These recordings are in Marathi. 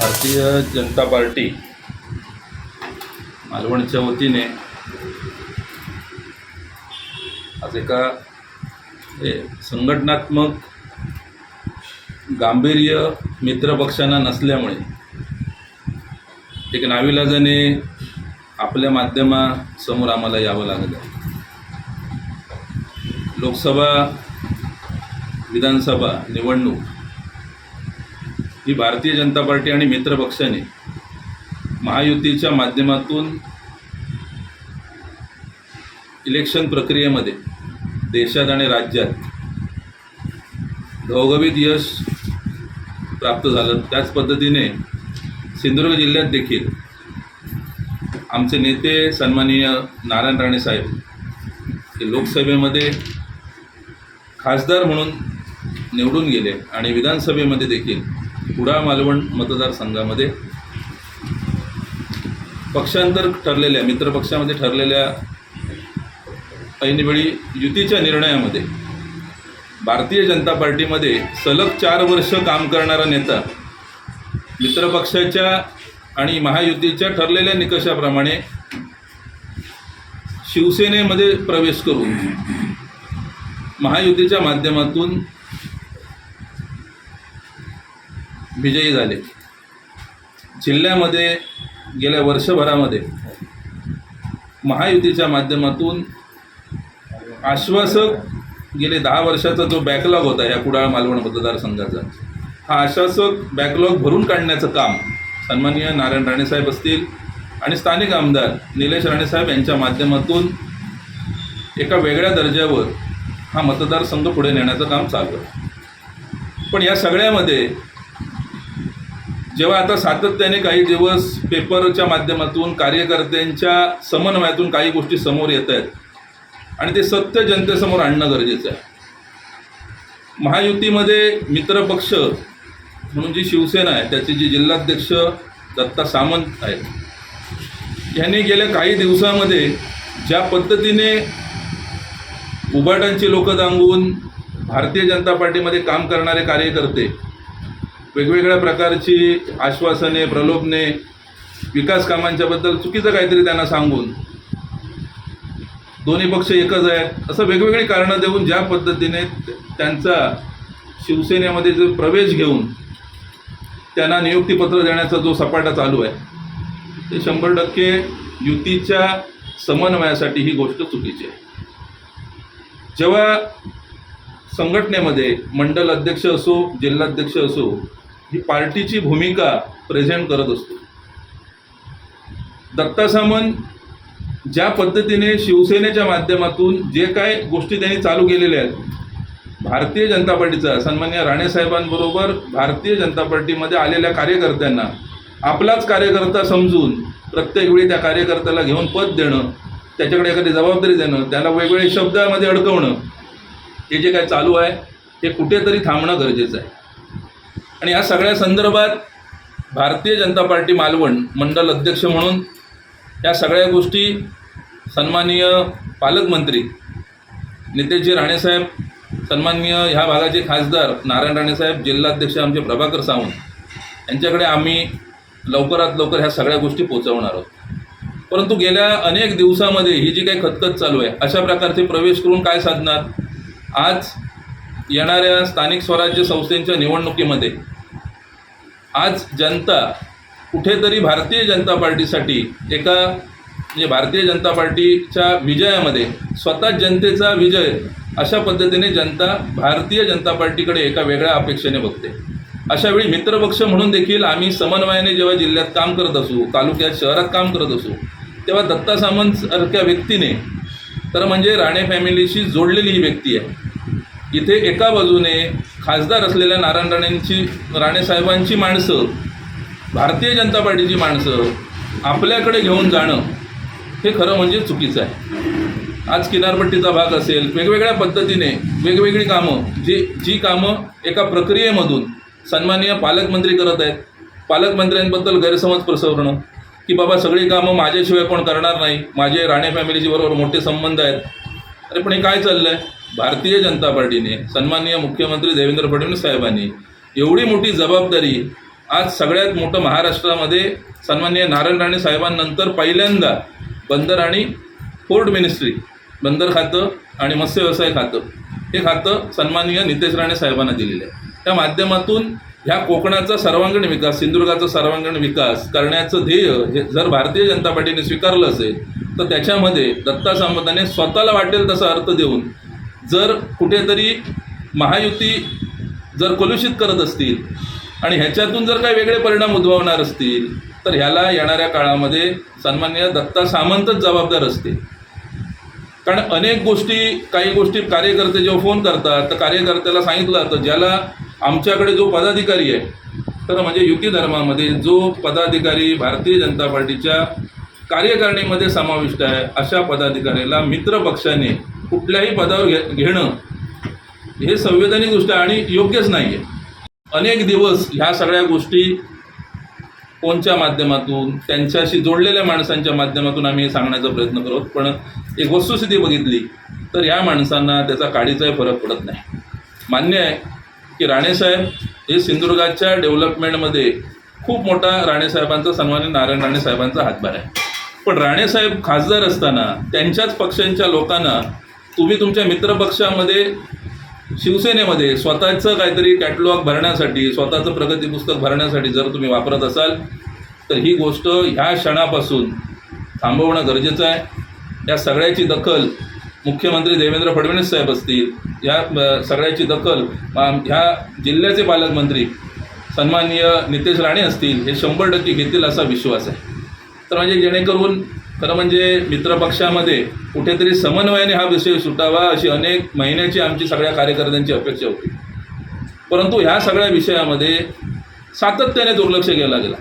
भारतीय जनता पार्टी मालवणच्या वतीने आज एका संघटनात्मक गांभीर्य मित्रपक्षांना नसल्यामुळे एक नाविलाजाने आपल्या माध्यमासमोर आम्हाला यावं लागलं. आहे लोकसभा विधानसभा निवडणूक ही भारतीय जनता पार्टी आणि मित्रपक्षाने महायुतीच्या माध्यमातून इलेक्शन प्रक्रियेमध्ये देशात आणि राज्यात घवघवीत यश प्राप्त झालं. त्याच पद्धतीने सिंधुदुर्ग जिल्ह्यात देखील आमचे नेते सन्माननीय नारायण राणे साहेब हे लोकसभेमध्ये खासदार म्हणून निवडून गेले आणि विधानसभेमध्ये देखील कुडाळ मालवण मतदारसंघामध्ये. पक्षांतर ठरलेल्या मित्रपक्षामध्ये ठरलेल्या ऐनवेळी युतीच्या निर्णयामध्ये भारतीय जनता पार्टीमध्ये सलग चार वर्ष काम करणारा नेता मित्रपक्षाच्या आणि महायुतीच्या ठरलेल्या निकषाप्रमाणे शिवसेनेमध्ये प्रवेश करून महायुतीच्या माध्यमातून विजयी झाले. जिल्ह्यामध्ये गेल्या वर्षभरामध्ये महायुतीच्या माध्यमातून आश्वासक गेले दहा वर्षाचा जो बॅकलॉग होता या कुडाळ मालवण मतदारसंघाचा हा आश्वासक बॅकलॉग भरून काढण्याचं काम सन्माननीय नारायण राणेसाहेब असतील आणि स्थानिक आमदार निलेश राणेसाहेब यांच्या माध्यमातून एका वेगळ्या दर्जावर हा मतदारसंघ पुढे नेण्याचं काम चालू आहे. पण या सगळ्यामध्ये जेव्हा आता सातत्याने काही दिवस पेपरच्या माध्यमातून कार्यकर्त्यांच्या समन्वयातून काही गोष्टी समोर येत आहेत. आणि ते सत्य जनतेसमोर आणणं गरजेचं आहे. महायुतीमध्ये मित्रपक्ष म्हणून जी शिवसेना आहे त्याचे जे जिल्हाध्यक्ष दत्ता सामंत आहेत यांनी गेल्या काही दिवसामध्ये ज्या पद्धतीने उबाटांची लोकं दांगून भारतीय जनता पार्टीमध्ये काम करणारे कार्यकर्ते वेगवेगळ्या प्रकारची आश्वासने प्रलोभने विकास कामांच्याबद्दल चुकीचं काहीतरी त्यांना सांगून दोन्ही पक्ष एकच आहेत असं वेगवेगळी कारणं देऊन ज्या पद्धतीने त्यांचा शिवसेनेमध्ये जो प्रवेश घेऊन त्यांना नियुक्तीपत्र देण्याचा जो सपाटा चालू आहे ते शंभर टक्के युतीच्या समन्वयासाठी ही गोष्ट चुकीची आहे. जेव्हा संघटनेमध्ये मंडल अध्यक्ष असो जिल्हाध्यक्ष असो ही पार्टीची भूमिका प्रेझेंट करत असतो. दत्ता सामंत ज्या पद्धतीने शिवसेनेच्या माध्यमातून जे काय गोष्टी त्यांनी चालू केलेल्या आहेत भारतीय जनता पार्टीचा सन्मान्य राणेसाहेबांबरोबर भारतीय जनता पार्टीमध्ये आलेल्या कार्यकर्त्यांना आपलाच कार्यकर्ता समजून प्रत्येक वेळी त्या कार्यकर्त्याला घेऊन पद देणं त्याच्याकडे एखादी जबाबदारी देणं त्याला वेगवेगळ्या शब्दामध्ये अडकवणं हे जे काय चालू आहे हे कुठेतरी थांबणं गरजेचं आहे. आणि या सगळ्या संदर्भात भारतीय जनता पार्टी मालवण मंडल अध्यक्ष म्हणून या सगळ्या गोष्टी सन्माननीय पालकमंत्री नितेशजी राणेसाहेब सन्माननीय ह्या भागाचे खासदार नारायण राणेसाहेब जिल्हाध्यक्ष आमचे प्रभाकर सावंत यांच्याकडे आम्ही लवकरात लवकर ह्या सगळ्या गोष्टी पोचवणार आहोत. परंतु गेल्या अनेक दिवसामध्ये ही जी काही खतखत चालू आहे अशा प्रकारचे प्रवेश करून काय साधणार? आज येणाऱ्या स्थानिक स्वराज्य संस्थेच्या निवडणुकीमध्ये आज जनता कुठेतरी भारतीय जनता पार्टीसाठी एका म्हणजे भारतीय जनता पार्टीच्या विजयामध्ये स्वतः जनतेचा विजय अशा पद्धतीने जनता भारतीय जनता पार्टीकडे एका वेगळ्या अपेक्षेने बघते. अशावेळी मित्रपक्ष म्हणून देखील आम्ही समन्वयाने जेव्हा जिल्ह्यात काम करत असू तालुक्यात शहरात काम करत असू तेव्हा दत्ता सामंत सारख्या व्यक्तीने तर म्हणजे राणे फॅमिलीशी जोडलेली ही व्यक्ती आहे. इथे एका बाजूने खासदार असलेल्या नारायण राणेंची राणेसाहेबांची माणसं भारतीय जनता पार्टीची माणसं आपल्याकडे घेऊन जाणं हे खरं म्हणजे चुकीचं आहे. आज किनारपट्टीचा भाग असेल वेगवेगळ्या पद्धतीने वेगवेगळी कामं जी जी कामं एका प्रक्रियेमधून सन्माननीय पालकमंत्री करत आहेत. पालकमंत्र्यांबद्दल गैरसमज प्रसरणं की बाबा सगळी कामं माझ्याशिवाय कोण करणार नाही माझे राणे फॅमिलीची बरोबर मोठे संबंध आहेत. अरे पण हे काय चाललं आहे भारतीय जनता पार्टीने सन्माननीय मुख्यमंत्री देवेंद्र फडणवीस साहेबांनी एवढी मोठी जबाबदारी आज सगळ्यात मोठं महाराष्ट्रामध्ये सन्माननीय नारायण राणे साहेबांनंतर पहिल्यांदा बंदर आणि पोर्ट मिनिस्ट्री बंदर खातं आणि मत्स्य व्यवसाय खातं हे खातं सन्माननीय नितेश राणे साहेबांना दिलेलं आहे. त्या माध्यमातून ह्या कोकणाचा सर्वांगीण विकास सिंधुदुर्गाचा सर्वांगीण विकास करण्याचं ध्येय हे जर भारतीय जनता पार्टीने स्वीकारलं असेल तर त्याच्यामध्ये दत्ता सामंतांनी स्वतःला वाटेल तसा अर्थ देऊन जर कुठेतरी महायुती जर कलुषित करत असतील आणि ह्याच्यातून जर काही वेगळे परिणाम उद्भवणार असतील तर ह्याला येणाऱ्या काळामध्ये सन्मान्य दत्ता सामंतच जबाबदार असतील. कारण अनेक गोष्टी काही गोष्टी कार्यकर्ते जेव्हा फोन करतात तर कार्यकर्त्याला सांगितलं जातं ज्याला आमच्याकडे जो पदाधिकारी आहे तर म्हणजे युती धर्मामध्ये जो पदाधिकारी भारतीय जनता पार्टीच्या कार्यकारिणीमध्ये समाविष्ट आहे अशा पदाधिकाऱ्याला मित्र पक्षाने कुठल्याही पदावर घे घेणं हे संवैधानिक गोष्ट आणि योग्यच नाही आहे अनेक दिवस ह्या सगळ्या गोष्टी कोणच्या माध्यमातून त्यांच्याशी जोडलेल्या माणसांच्या माध्यमातून आम्ही हे सांगण्याचा प्रयत्न करतो पण एक वस्तुस्थिती बघितली तर ह्या माणसांना त्याचा काडीचाही फरक पडत नाही. मान्य आहे की राणेसाहेब हे सिंधुदुर्गाच्या डेव्हलपमेंटमध्ये खूप मोठा राणेसाहेबांचा सन्मान नारायण राणेसाहेबांचा हातभार आहे. पण राणेसाहेब खासदार असताना त्यांच्याच पक्षांच्या लोकांना तुम्ही तुमच्या मित्रपक्षामध्ये शिवसेनेमध्ये स्वतःचं काहीतरी कॅटलॉग भरण्यासाठी स्वतःचं प्रगती पुस्तक भरण्यासाठी जर तुम्ही वापरत असाल तर ही गोष्ट ह्या क्षणापासून थांबवणं गरजेचं आहे. या सगळ्याची दखल मुख्यमंत्री देवेंद्र फडणवीस साहेब असतील या सगळ्याची दखल ह्या जिल्ह्याचे पालकमंत्री सन्माननीय नितेश राणे असतील हे शंभर टक्के घेतील असा विश्वास आहे. तर म्हणजे जेणेकरून खरं म्हणजे मित्रपक्षामध्ये कुठेतरी समन्वयाने हा विषय सुटावा अशी अनेक महिन्याची आमची सगळ्या कार्यकर्त्यांची अपेक्षा होती. परंतु ह्या सगळ्या विषयामध्ये सातत्याने दुर्लक्ष केला गेला.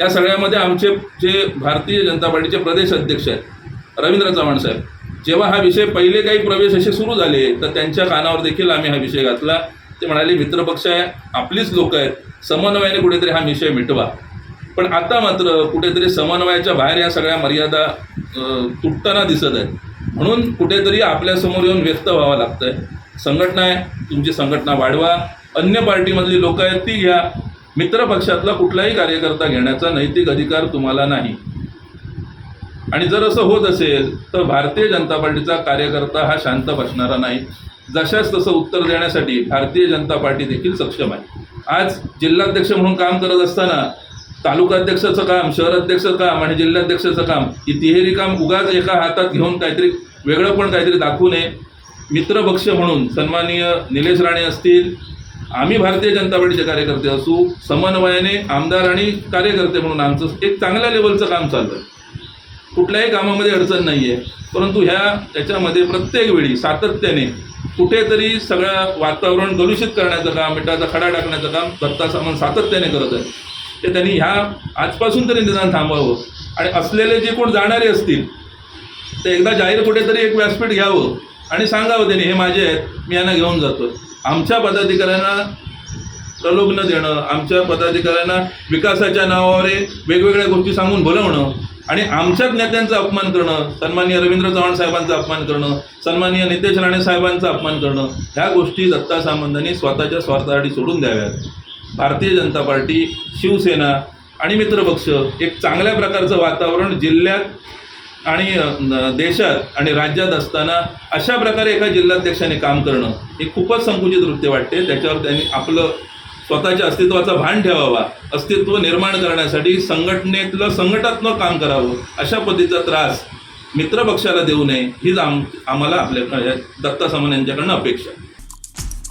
या सगळ्यामध्ये आमचे जे भारतीय जनता पार्टीचे प्रदेश अध्यक्ष आहेत रवींद्र चव्हाण साहेब जेव्हा हा विषय पहिले काही प्रवेश असे सुरू झाले तर त्यांच्या कानावर देखील आम्ही हा विषय घातला. ते म्हणाले मित्रपक्ष आहे आपलीच लोक आहेत. समन्वयाने कुठेतरी हा विषय मिटवा. पण आता मात्र कुठेतरी समन्वयाच्या बाहेर या सगळ्या मर्यादा तुटताना दिसत आहेत. म्हणून कुठेतरी आपल्यासमोर येऊन व्यक्त व्हावं लागतं आहे संघटना आहे तुमची संघटना वाढवा. अन्य पार्टीमधली लोक आहेत ती घ्या. मित्रपक्षातला कुठलाही कार्यकर्ता घेण्याचा नैतिक अधिकार तुम्हाला नाही. आणि जर असं होत असेल तर भारतीय जनता पार्टीचा कार्यकर्ता हा शांत बसणारा नाही. जशाच तसं उत्तर देण्यासाठी भारतीय जनता पार्टी देखील सक्षम आहे. आज जिल्हाध्यक्ष म्हणून काम करत असताना तालुकाध्यक्षाचं काम शहराध्यक्षाचं काम आणि जिल्हाध्यक्षाचं काम ही तिहेरी काम उगाच एका हातात घेऊन काहीतरी वेगळं पण काहीतरी दाखवू नये. मित्रपक्ष म्हणून सन्माननीय निलेश राणे असतील आम्ही भारतीय जनता पार्टीचे कार्यकर्ते असू समन्वयाने आमदार आणि कार्यकर्ते म्हणून आमचं एक चांगल्या लेवलचं काम चाललं. आहे कुठल्याही कामामध्ये अडचण नाही आहे परंतु ह्या याच्यामध्ये प्रत्येक वेळी सातत्याने कुठेतरी सगळं वातावरण कलुषित करण्याचं काम मिठाचा खडा टाकण्याचं काम दत्ता सामंत सातत्याने करत आहे. ते त्यांनी ह्या आजपासून तरी निदान थांबवावं. आणि असलेले जे कोण जाणारे असतील ते एकदा जाहीर कुठेतरी एक व्यासपीठ घ्यावं आणि सांगावं त्यांनी हे माझे आहेत मी यांना घेऊन जातो आमच्या पदाधिकाऱ्यांना प्रलोभन देणं आमच्या पदाधिकाऱ्यांना विकासाच्या नावावर वेगवेगळ्या गोष्टी सांगून बोलवणं आणि आमच्याच नेत्यांचा अपमान करणं सन्माननीय रवींद्र चव्हाण साहेबांचा अपमान करणं सन्माननीय नितेश राणे साहेबांचा अपमान करणं ह्या गोष्टी दत्ता सामंतांनी स्वतःच्या स्वार्थासाठी सोडून द्याव्यात. भारतीय जनता पार्टी शिवसेना आणि मित्रपक्ष एक चांगल्या प्रकारचं वातावरण जिल्ह्यात आणि देशात आणि राज्यात असताना अशा प्रकारे एका जिल्हाध्यक्षाने काम करणं हे खूपच संकुचित वृत्ती वाटते. त्याच्यावर त्यांनी आपलं स्वतःच्या अस्तित्वाचा भान ठेवावा अस्तित्व निर्माण करण्यासाठी संघटनेतलं संघटात्मक काम करावं अशा पद्धतीचा त्रास मित्रपक्षाला देऊ नये हीच आम आम्हाला आपल्या दत्ता समान यांच्याकडनं अपेक्षा आहे.